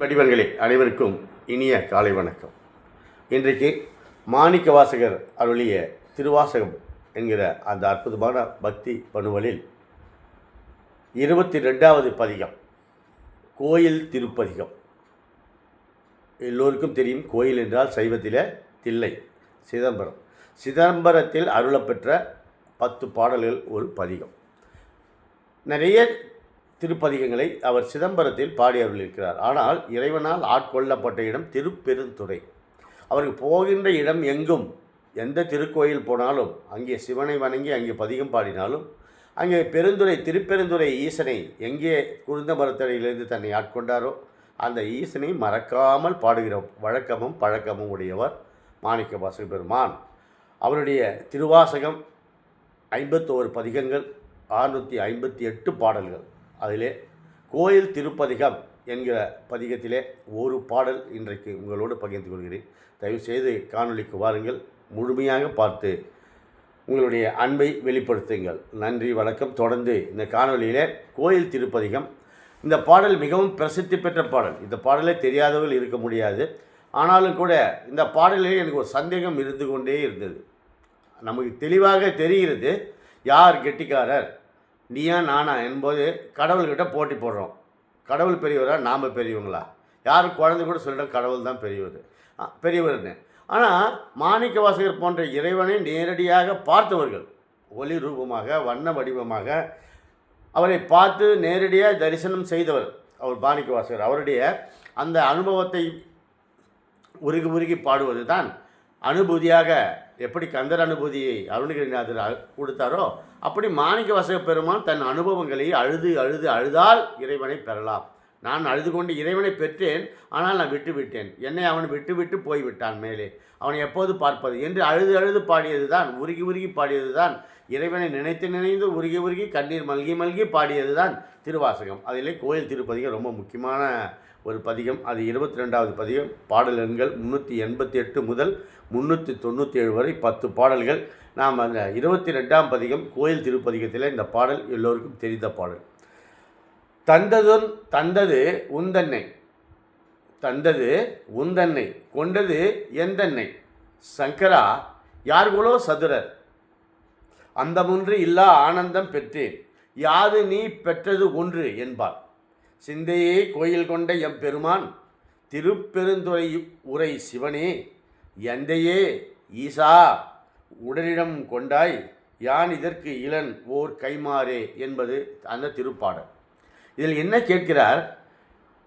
வடிவங்களே அனைவருக்கும் இனிய காலை வணக்கம். இன்றைக்கு மாணிக்க வாசகர் அருளிய திருவாசகம் என்கிற அந்த அற்புதமான பக்தி பணுவலில் இருபத்தி ரெண்டாவது பதிகம் கோயில் திருப்பதிகம். எல்லோருக்கும் தெரியும் கோயில் என்றால் சைவத்தில் தில்லை சிதம்பரம். சிதம்பரத்தில் அருளப்பெற்ற பத்து பாடல்கள் ஒரு பதிகம். நிறைய திருப்பதிகங்களை அவர் சிதம்பரத்தில் பாடி ஆனால் இறைவனால் ஆட்கொள்ளப்பட்ட இடம் திருப்பெருந்துறை. அவருக்கு போகின்ற இடம் எங்கும்? எந்த திருக்கோயில் போனாலும் அங்கே சிவனை வணங்கி அங்கே பதிகம் பாடினாலும் அங்கே பெருந்துறை திருப்பெருந்துறை ஈசனை எங்கே குருந்த மரத்தடையிலிருந்து தன்னை ஆட்கொண்டாரோ அந்த ஈசனை மறக்காமல் பாடுகிற வழக்கமும் பழக்கமும் உடையவர் மாணிக்க வாசக பெருமான். அவருடைய திருவாசகம் ஐம்பத்தோரு பதிகங்கள் ஆறுநூற்றி ஐம்பத்தி எட்டு பாடல்கள். அதிலே கோயில் திருப்பதிகம் என்கிற பதிகத்திலே ஒரு பாடல் இன்றைக்கு உங்களோடு பகிர்ந்து கொள்கிறேன். தயவுசெய்து காணொளிக்கு வாருங்கள். முழுமையாக பார்த்து உங்களுடைய அன்பை வெளிப்படுத்துங்கள். நன்றி வணக்கம். தொடர்ந்து இந்த காணொளியிலே கோயில் திருப்பதிகம். இந்த பாடல் மிகவும் பிரசித்தி பெற்ற பாடல். இந்த பாடலே தெரியாதவர்கள் இருக்க முடியாது. ஆனாலும் கூட இந்த பாடலில் எனக்கு ஒரு சந்தேகம் இருந்து கொண்டே இருந்தது. நமக்கு தெளிவாக தெரிகிறது யார் கெட்டிக்காரர்? நீயா நானா என்பது கடவுள்கிட்ட போட்டி போடுறோம். கடவுள் பெரியவரா நாம் பெரியவங்களா? யார் குழந்தை கூட சொல்கிற கடவுள் தான் பெரியவர். பெரியவர்னு ஆனால் மாணிக்க வாசகர் போன்ற இறைவனை நேரடியாக பார்த்தவர்கள் ஒளி ரூபமாக வண்ண வடிவமாக அவரை பார்த்து நேரடியாக தரிசனம் செய்தவர் அவர் மாணிக்க வாசகர். அவருடைய அந்த அனுபவத்தை உருகி உருகி பாடுவது தான் அனுபூதியாக எப்படி கந்தர் அனுபூதியை அருணகிரிநாதர் கொடுத்தாரோ அப்படி மாணிக்க வசக பெருமான் தன் அனுபவங்களை அழுது அழுது அழுதால் இறைவனை பெறலாம். நான் அழுது கொண்டு இறைவனை பெற்றேன் ஆனால் நான் விட்டு விட்டேன். என்னை அவன் விட்டு விட்டு போய்விட்டான் மேலே. அவனை எப்போது பார்ப்பது? என்று அழுது அழுது பாடியது தான் உருகி உருகி பாடியது தான் இறைவனை நினைத்து நினைந்து உருகி உருகி கண்ணீர் மல்கி மல்கி பாடியது தான் திருவாசகம். அதிலே கோயில் திருப்பதிகள் ரொம்ப முக்கியமான ஒரு பதிகம் அது இருபத்தி ரெண்டாவது பதிகம். பாடல் எண்கள் முந்நூற்றி எண்பத்தி எட்டு முதல் முந்நூற்றி தொண்ணூற்றி ஏழு வரை பத்து பாடல்கள். நாம் அந்த இருபத்தி ரெண்டாம் பதிகம் கோயில் திருப்பதிகத்தில் இந்த பாடல் எல்லோருக்கும் தெரிந்த பாடல். தந்ததுன் தந்தது உந்தன்னை தந்தது உந்தன்னை கொண்டது எந்தன்னை சங்கரா யார்குலோ சதுரர் அந்தமொன்று இல்லா ஆனந்தம் பெற்றேன். யாது நீ பெற்றது ஒன்று என்பார். சிந்தையே கோயில் கொண்ட எம்பெருமான் திருப்பெருந்துறை உரை சிவனே எந்தையே ஈசா உடலிடம் கொண்டாய் யான் இதற்கு இளன் ஓர் கைமாறே என்பது அந்த திருப்பாடல். இதில் என்ன கேட்கிறார்?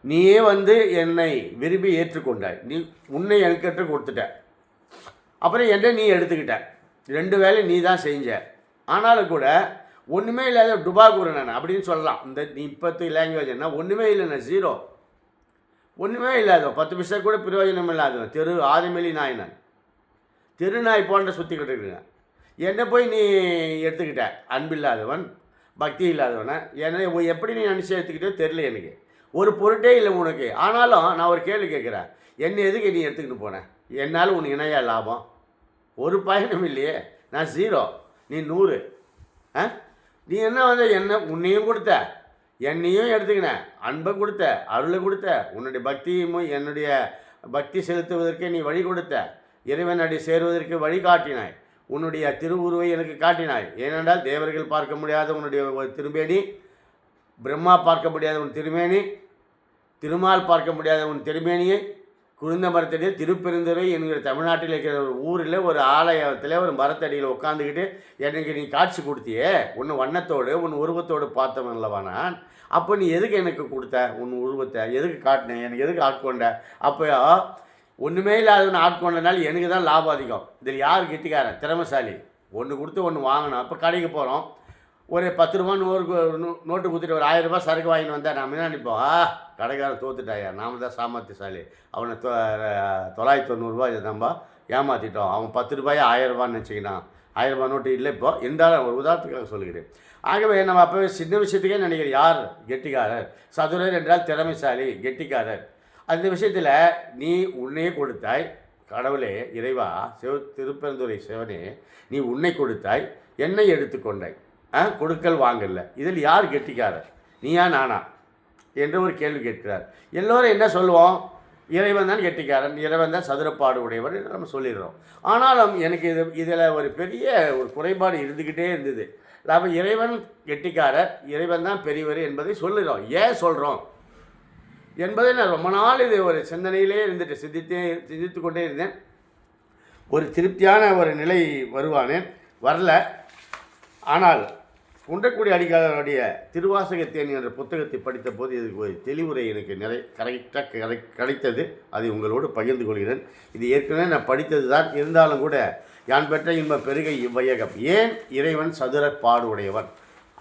நீயே வந்து என்னை விரும்பி ஏற்றுக்கொண்டாய். நீ உன்னை எனக்கு ஏற்று கொடுத்துட்ட. அப்புறம் என்ன நீ எடுத்துக்கிட்ட. ரெண்டு வேலை நீ தான் செஞ்ச. ஆனாலும் கூட ஒன்றுமே இல்லாத டுபாகூர் நான் அப்படின்னு சொல்லலாம். இந்த நீ இப்போத்து லாங்குவேஜ் என்ன? ஒன்றுமே இல்லைண்ணா ஜீரோ ஒன்றுமே இல்லாத பத்து பைசா கூட பிரயோஜனம் இல்லாதவன் தெரு ஆதிமலி நாய் நான். தெரு நாய் போன்ற சுற்றிக்கிட்டு இருக்குங்க என்னை போய் நீ எடுத்துக்கிட்ட? அன்பில்லாதவன் பக்தி இல்லாதவனை. என்னை எப்படி நீ நினச்சி எடுத்துக்கிட்டே தெரில எனக்கு. ஒரு பொருட்டே இல்லை உனக்கு. ஆனாலும் நான் ஒரு கேள்வி கேட்குறேன். என்னை எதுக்கு நீ எடுத்துக்கிட்டு போனேன் என்னால் உனக்கு இணையா லாபம்? ஒரு பயணம் இல்லையே. நான் ஜீரோ நீ நூறு. ஆ? நீ என்ன வந்த என்ன உன்னையும் கொடுத்த என்னையும் எடுத்துக்கின அன்பை கொடுத்த அருளை கொடுத்த உன்னுடைய பக்தியும் என்னுடைய பக்தி செலுத்துவதற்கு நீ வழி கொடுத்த இறைவன் அடி சேருவதற்கு வழி காட்டினாய் உன்னுடைய திருவுருவை எனக்கு காட்டினாய். ஏனென்றால் தேவர்கள் பார்க்க முடியாத உன்னுடைய ஒரு திருமேனி பிரம்மா பார்க்க முடியாத உன் திருமேனி திருமால் பார்க்க முடியாத உன் திருமேனியை குருந்த மரத்தடியில் திருப்பெருந்துறை என்கிற தமிழ்நாட்டில் இருக்கிற ஒரு ஊரில் ஒரு ஆலயத்தில் ஒரு மரத்தடியில் உட்காந்துக்கிட்டு எனக்கு நீ காட்சி கொடுத்தியே உன் வண்ணத்தோடு உன் உருவத்தோடு பார்த்தவன் அல்லவா நான்? அப்போ நீ எதுக்கு எனக்கு கொடுத்த? உன் உருவத்தை எதுக்கு காட்டினேன் எனக்கு எதுக்கு ஆட்கொண்ட? அப்போ ஒன்றுமே இல்லாதவன் ஆட்கொண்டனால எனக்கு தான் லாபம் அதிகம். இதில் யார் கெட்டிக்காரன்? திறமைசாலி. ஒன்று கொடுத்து ஒன்று வாங்கினோம் அப்போ கடைக்கு போகிறோம். ஒரு பத்து ரூபா நூறு நோட்டு கொடுத்துட்டு ஒரு ஆயிரம் ரூபாய் சரக்கு வாங்கிட்டு வந்தால் நம்ம என்ன நினைப்போம் ஆ கடைக்காரன் தோத்துட்டாயா? நாம தான் சாமர்த்தியசாலி. அவனை தொ தொள்ளாயிரத்தி தொண்ணூறுரூவா நம்ம ஏமாற்றிட்டோம் அவன் பத்து ரூபாயை ஆயிரம் ரூபான்னு நினச்சிக்கினான் ஆயிரம் ரூபாய் நோட்டு இல்லை இப்போ இருந்தாலும் ஒரு உதாரணத்துக்காக சொல்கிறேன் ஆகவே நம்ம அப்போ சின்ன விஷயத்துக்கே நினைக்கிறேன் யார்? கெட்டிக்காரர். சதுரர் என்றால் திறமைசாலி கெட்டிக்காரர். அந்த விஷயத்தில் நீ உன்னையே கொடுத்தாய் கடவுளே இறைவா சிவ திருப்பெருந்துறை சிவனே நீ உன்னை கொடுத்தாய் என்னை எடுத்துக்கொண்டாய். கொடுக்கல் வாங்கல. இதில் யார் கெட்டிக்காரர்? நீயா நானா? என்று ஒரு கேள்வி கேட்கிறார். எல்லோரும் என்ன சொல்லுவோம்? இறைவன் தான் கெட்டிக்காரன் இறைவன் தான் சதுரப்பாடு உடையவர் நம்ம சொல்லிடுறோம். ஆனாலும் எனக்கு இது இதில் ஒரு பெரிய ஒரு குறைபாடு இருந்துக்கிட்டே இருந்தது. நாம் இறைவன் கெட்டிக்காரர் இறைவன் தான் பெரியவர் என்பதை சொல்லுகிறோம் ஏன் சொல்கிறோம் என்பதை நான் ரொம்ப நாள் இது ஒரு சிந்தனையிலே இருந்துட்டு சிந்தித்தே சிந்தித்து கொண்டே இருந்தேன். ஒரு திருப்தியான ஒரு நிலை வருவானேன் வரல. ஆனால் குன்றக்குடி அடிகாரனுடைய தேனி என்ற புத்தகத்தை படித்த போது ஒரு தெளிவுரை எனக்கு நிறை கரெக்டாக கிடை கிடைத்தது. அதை உங்களோடு பகிர்ந்து கொள்கிறேன். இது ஏற்கனவே நான் படித்தது தான். இருந்தாலும் கூட யான் பெற்ற இன்ப பெருகை இவ்வையகம். ஏன் இறைவன் சதுர பாடுடையவன்?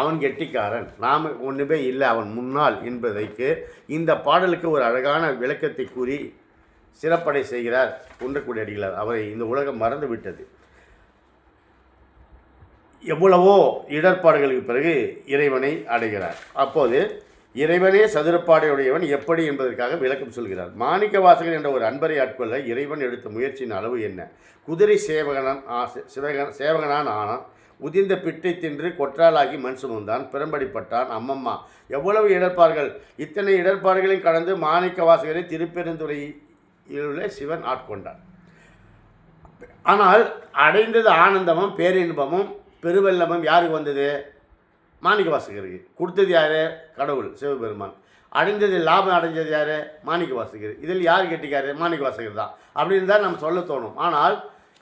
அவன் கெட்டிக்காரன். நாம் ஒன்றுமே இல்லை அவன் முன்னால் என்பதைக்கு இந்த பாடலுக்கு ஒரு அழகான விளக்கத்தை கூறி சிறப்படை செய்கிறார் குன்றக்குடி அடிகளார். அவரை இந்த உலகம் மறந்துவிட்டது. எவ்வளவோ இடர்பாடுகளுக்கு பிறகு இறைவனை அடைகிறார். அப்போது இறைவனே சதுரப்பாடையுடையவன் எப்படி என்பதற்காக விளக்கம் சொல்கிறார். மாணிக்க வாசகன் என்ற ஒரு அன்பரை ஆட்கொள்ள இறைவன் எடுத்த முயற்சியின் அளவு என்ன? குதிரை சேவகனான் ஆசை சிவகன் சேவகனான் ஆனான் உதிர்ந்த பிட்டை தின்று கொற்றாலாகி மண் சுமந்தான் பிறம்படிப்பட்டான் அம்மம்மா எவ்வளவு இடர்பாடுகள். இத்தனை இடர்பாடுகளையும் கடந்து மாணிக்க வாசகரை திருப்பெருந்துறையில் உள்ள சிவன் ஆட்கொண்டான் ஆனால் அடைந்தது ஆனந்தமும் பேரின்பமும் பெருவெல்லமும் யாருக்கு வந்தது? மாணிக்க வாசகருக்கு கொடுத்தது யார்? கடவுள் சிவபெருமான். அடைந்தது லாபம் அடைஞ்சது யார்? மாணிக்க வாசகர் இதில் யார் கெட்டிக்காரு மாணிக்க வாசகர் தான். அப்படின்னு தான் நம்ம சொல்ல தோணும். ஆனால்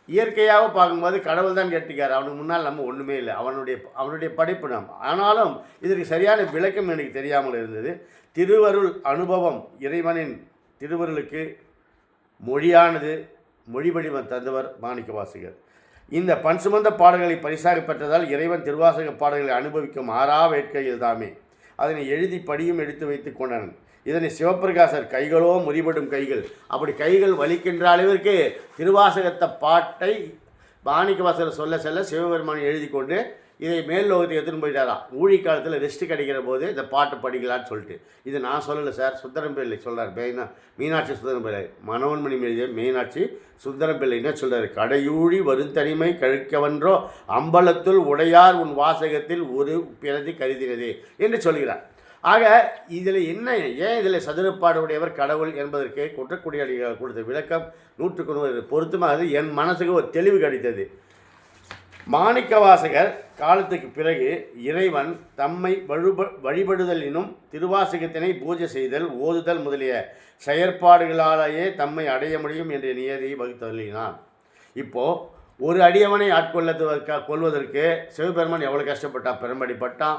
இயற்கையாக பார்க்கும்போது கடவுள் தான் கெட்டிக்காரு அவனுக்கு முன்னால் நம்ம ஒன்றுமே இல்லை. அவனுடைய அவனுடைய படைப்பு நாம். ஆனாலும் இதற்கு சரியான விளக்கம் எனக்கு தெரியாமல் இருந்தது. திருவருள் அனுபவம் இறைவனின் திருவருளுக்கு மொழியானது மொழி வடிவம் தந்தவர் மாணிக்க வாசகர் இந்த பண் சுமந்த பாடல்களை பரிசாக பெற்றதால் இறைவன் திருவாசக பாடல்களை அனுபவிக்கும் ஆறா வேட்கையில் தாமே. அதனை எழுதி படியும் எடுத்து வைத்து கொண்டனன். இதனை சிவப்பிரகாசர் கைகளோ முறிபடும் கைகள். அப்படி கைகள் வலிக்கின்ற அளவிற்கு திருவாசகத்தை பாட்டை மாணிக்கவாசகர் சொல்ல செல்ல சிவபெருமான் எழுதி கொண்டு இதை மேல் லோகத்துக்கு எடுத்துன்னு போயிட்டாரா? ஊழி காலத்தில் ரெஸ்ட் கிடைக்கிற போது இந்த பாட்டு படிக்கலான்னு சொல்லிட்டு. இது நான் சொல்லலை சார் சுந்தரம் பிள்ளை சொல்கிறார் மெயினா மீனாட்சி சுந்தரம் பிள்ளை. மனோன்மணி எழுதிய மீனாட்சி சுந்தரம் பிள்ளைன்னு சொல்கிறார் கடையூழி வருந்தனிமை கழிக்கவன்றோ அம்பலத்துள் உடையார் உன் வாசகத்தில் ஒரு பிறதி கருதினதே என்று சொல்கிறார். ஆக இதில் என்ன ஏன் இதில் சதுரப்பாடு உடையவர் கடவுள் என்பதற்கு குற்றக்குடியாளிகள் கொடுத்த விளக்கம் நூற்றுக்கு நூறு. பொருத்தமாக என் மனசுக்கு ஒரு தெளிவு கிடைத்தது. மாணிக்கவாசகர் காலத்துக்கு பிறகு இறைவன் தம்மை வழிப வழிபடுதலினும் திருவாசகத்தினை பூஜை செய்தல் ஓதுதல் முதலிய செயற்பாடுகளாலேயே தம்மை அடைய முடியும் என்ற நியதியை வகுத்தருளினான். இப்போது ஒரு அடியவனை ஆட்கொள்ளதுவதற்காக கொள்வதற்கு சிவபெருமான் எவ்வளோ கஷ்டப்பட்டான்? பெரும்படிப்பட்டான்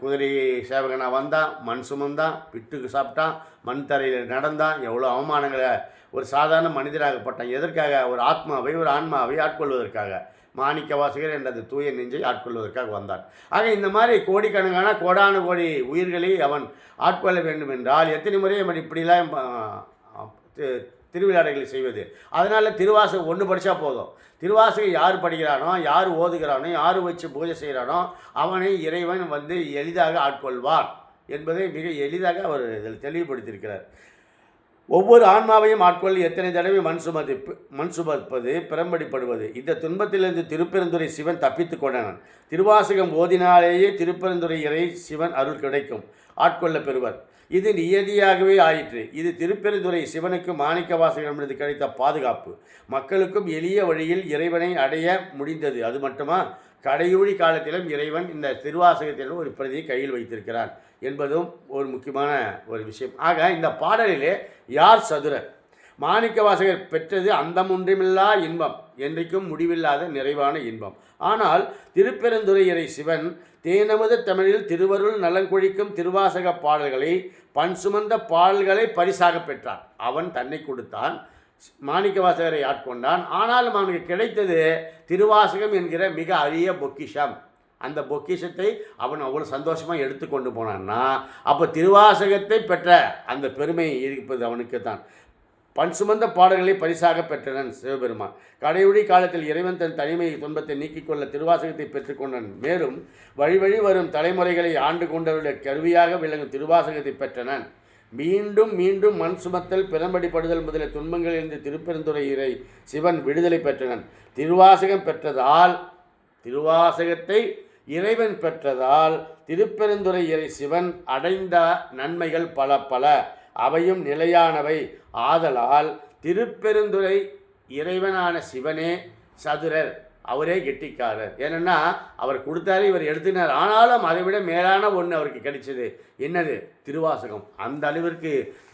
குதிரை சேவகனாக வந்தான் மண் சுமந்தான் பிட்டுக்கு சாப்பிட்டான் மண் தரையில் நடந்தான் எவ்வளோ அவமானங்களை ஒரு சாதாரண மனிதராகப்பட்டான் எதற்காக? ஒரு ஆத்மாவை ஒரு ஆன்மாவை ஆட்கொள்வதற்காக. மாணிக்க வாசகர் என்றது தூய நெஞ்சை ஆட்கொள்வதற்காக வந்தான். ஆக இந்த மாதிரி கோடிக்கணக்கான கோடான கோடி உயிர்களை அவன் ஆட்கொள்ள வேண்டும் என்றால் எத்தனை முறை அவன் இப்படிலாம் திருவிழாடைகளை செய்வது? அதனால் திருவாசகம் ஒன்று படித்தா போதும். திருவாசகம் யார் படிக்கிறானோ யார் ஓதுகிறானோ யார் வச்சு பூஜை செய்கிறானோ அவனை இறைவன் வந்து எளிதாக ஆட்கொள்வான் என்பதை மிக எளிதாக அவர் இதில் தெளிவுபடுத்தியிருக்கிறார். ஒவ்வொரு ஆன்மாவையும் ஆட்கொள்ள எத்தனை தடவை மண் சுமதிப்பு மண் சுமப்பது பிரம்படிப்படுவது இந்த துன்பத்திலிருந்து திருப்பெருந்துறை சிவன் தப்பித்து கொண்டனன் திருவாசகம் ஓதினாலேயே திருப்பெருந்துறை இறை சிவன் அருள் கிடைக்கும். ஆட்கொள்ள பெறுவர். இது நியதியாகவே ஆயிற்று. இது திருப்பெருந்துறை சிவனுக்கு மாணிக்க வாசகமிருந்து கிடைத்த பாதுகாப்பு. மக்களுக்கும் எளிய வழியில் இறைவனை அடைய முடிந்தது. அது மட்டுமா? கடையூழி காலத்திலும் இறைவன் இந்த திருவாசகத்திலும் ஒரு பிரதியை கையில் வைத்திருக்கிறான். என்பதும் ஒரு முக்கியமான ஒரு விஷயம். ஆக இந்த பாடலிலே யார் சதுரர்? மாணிக்க வாசகர் பெற்றது அந்தமொன்றுமில்லா இன்பம் என்றைக்கும் முடிவில்லாத நிறைவான இன்பம். ஆனால் திருப்பெருந்துறையரை சிவன் தேனமுத தமிழில் திருவருள் நலங்கொழிக்கும் திருவாசக பாடல்களை பண் சுமந்த பாடல்களை பரிசாக பெற்றான். அவன் தன்னை கொடுத்தான் மாணிக்க வாசகரை ஆட்கொண்டான். ஆனாலும் அவனுக்கு கிடைத்தது திருவாசகம் என்கிற மிக அரிய பொக்கிஷம். அந்த பொக்கிஷத்தை அவன் அவ்வளோ சந்தோஷமாக எடுத்துக்கொண்டு போனான்னா அப்போ திருவாசகத்தை பெற்ற அந்த பெருமை இருப்பது அவனுக்கு தான் பண் சுமந்த பாடல்களை பரிசாக பெற்றனன் சிவபெருமான். கடையுடி காலத்தில் இறைவன் தன் தனிமை துன்பத்தை நீக்கிக் கொள்ள திருவாசகத்தை பெற்றுக்கொண்டான் மேலும் வழி வழி வரும் தலைமுறைகளை ஆண்டு கொண்டவருடைய கருவியாக விளங்கும் திருவாசகத்தை பெற்றனன். மீண்டும் மீண்டும் மண் சுமத்தல் பிறம்படிப்படுதல் முதலிய துன்பங்களிலிருந்து திருப்பெருந்துறை இறை சிவன் விடுதலை பெற்றனன். திருவாசகம் பெற்றதால் திருவாசகத்தை இறைவன் பெற்றதால் திருப்பெருந்துறை இறை சிவன் அடைந்த நன்மைகள் பல பல. அவையும் நிலையானவை. ஆதலால் திருப்பெருந்துறை இறைவனான சிவனே சதுரர் அவரே கெட்டிக்காரர். ஏன்னா அவர் கொடுத்தாரு இவர் எடுத்துனார். ஆனாலும் அதை விட மேலான ஒன்று அவருக்கு கிடைச்சது. என்னது? திருவாசகம். அந்த அளவிற்கு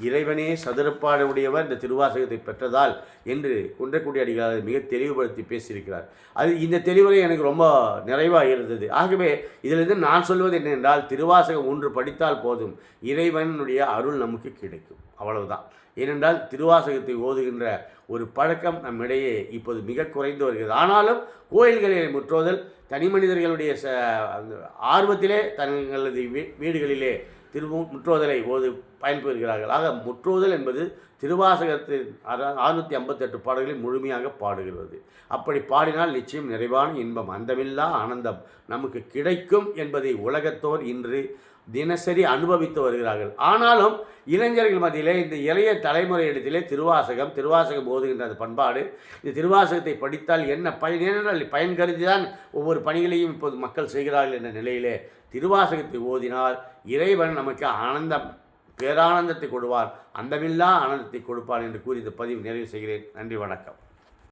இறைவனே சதுரப்பாடு உடையவர் இந்த திருவாசகத்தை பெற்றதால் என்று குன்றக்குடி அடிகளார் மிக தெளிவுபடுத்தி பேசியிருக்கிறார். அது இந்த தெளிவுரை எனக்கு ரொம்ப நிறைவாக இருந்தது. ஆகவே இதிலிருந்து நான் சொல்வது என்னென்றால் திருவாசகம் ஒன்று படித்தால் போதும். இறைவனுடைய அருள் நமக்கு கிடைக்கும். அவ்வளவுதான். ஏனென்றால் திருவாசகத்தை ஓதுகின்ற ஒரு பழக்கம் நம்மிடையே இப்போது மிக குறைந்து வருகிறது. ஆனாலும் கோயில்களில் முற்றோதல் தனி மனிதர்களுடைய ச அந்த ஆர்வத்திலே தங்களது வீ வீடுகளிலே திருமு முற்றோதலை ஓது பயன்பெறுகிறார்கள். ஆக முற்றோதல் என்பது திருவாசகத்தின் அறுநூற்றி ஐம்பத்தெட்டு பாடல்களை முழுமையாக பாடுகிறது. அப்படி பாடினால் நிச்சயம் நிறைவான இன்பம் அந்தமில்லா ஆனந்தம் நமக்கு கிடைக்கும் என்பதை உலகத்தோர் இன்று தினசரி அனுபவித்து வருகிறார்கள். ஆனாலும் இளைஞர்கள் மத்தியிலே இந்த இளைய தலைமுறை இடத்திலே திருவாசகம் திருவாசகம் ஓதுகின்ற அந்த பண்பாடு இந்த திருவாசகத்தை படித்தால் என்ன பயன்? ஏனென்றால் பயன் கருதி தான் ஒவ்வொரு பணிகளையும் இப்போது மக்கள் செய்கிறார்கள் என்ற நிலையிலே திருவாசகத்தை ஓதினால் இறைவன் நமக்கு ஆனந்தம் பேரானந்தத்தை கொடுவார் அந்தமில்லா ஆனந்தத்தை கொடுப்பார் என்று கூறி இந்த பதிவு நிறைவு செய்கிறேன். நன்றி வணக்கம்.